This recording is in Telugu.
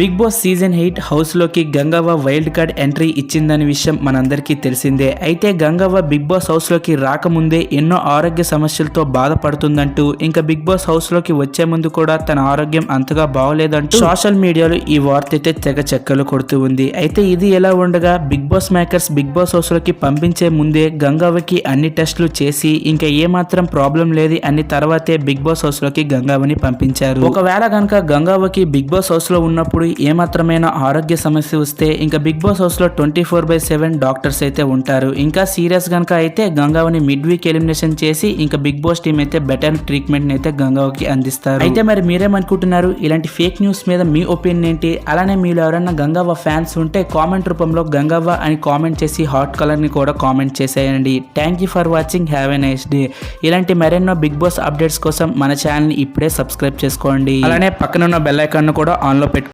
బిగ్ బాస్ సీజన్ ఎయిట్ హౌస్లోకి గంగవ్వ వైల్డ్ కార్డ్ ఎంట్రీ ఇచ్చిందనే విషయం మనందరికీ తెలిసిందే. అయితే గంగవ్వ బిగ్ బాస్ హౌస్లోకి రాకముందే ఎన్నో ఆరోగ్య సమస్యలతో బాధపడుతుందంటూ ఇంకా బిగ్ బాస్ హౌస్లోకి వచ్చే ముందు కూడా తన ఆరోగ్యం అంతగా బాగోలేదంటూ సోషల్ మీడియాలో ఈ వార్త అయితే తెగ చెక్కలు కొడుతూ ఉంది. అయితే ఇది ఎలా ఉండగా Bigg Boss makers Bigg Boss హౌస్లోకి పంపించే ముందే గంగవ్వకి అన్ని టెస్టులు చేసి ఇంకా ఏ మాత్రం ప్రాబ్లం లేదు అని తర్వాతే బిగ్ బాస్ హౌస్లోకి గంగవ్వని పంపించారు. ఒకవేళ కనుక గంగవ్వకి బిగ్ బాస్ హౌస్లో ఉన్నప్పుడు ఏమాత్రమైన ఆరోగ్య సమస్య వస్తే ఇంకా బిగ్ బాస్ హౌస్లో twenty four by seven doctors అయితే ఉంటారు. ఇంకా సీరియస్ గనక అయితే గంగావని మిడ్ వీక్ ఎలిమినేషన్ చేసి ఇంకా బిగ్ బాస్ టీం అయితే బెటర్ ట్రీట్మెంట్ అయితే గంగావకి అందిస్తారు. అయితే మరి మీరేమనుకుంటున్నారు? ఇలాంటి ఫేక్ న్యూస్ మీద మీ ఒపీనియన్ ఏంటి? అలానే మీరు ఎవరైనా గంగావ ఫ్యాన్స్ ఉంటే కామెంట్ రూపంలో గంగవ్వ అని కామెంట్ చేసి హాట్ కలర్ని కూడా కామెంట్ చేసేయండి. Thank you for watching have a nice day ఇలాంటి మరెన్నో బిగ్ బాస్ అప్డేట్స్ కోసం మన ఛానల్ని ఇప్పుడే సబ్స్క్రైబ్ చేసుకోండి. అలానే పక్కన ఉన్న బెల్ ఐకాన్ కూడా ఆన్లో పెట్టు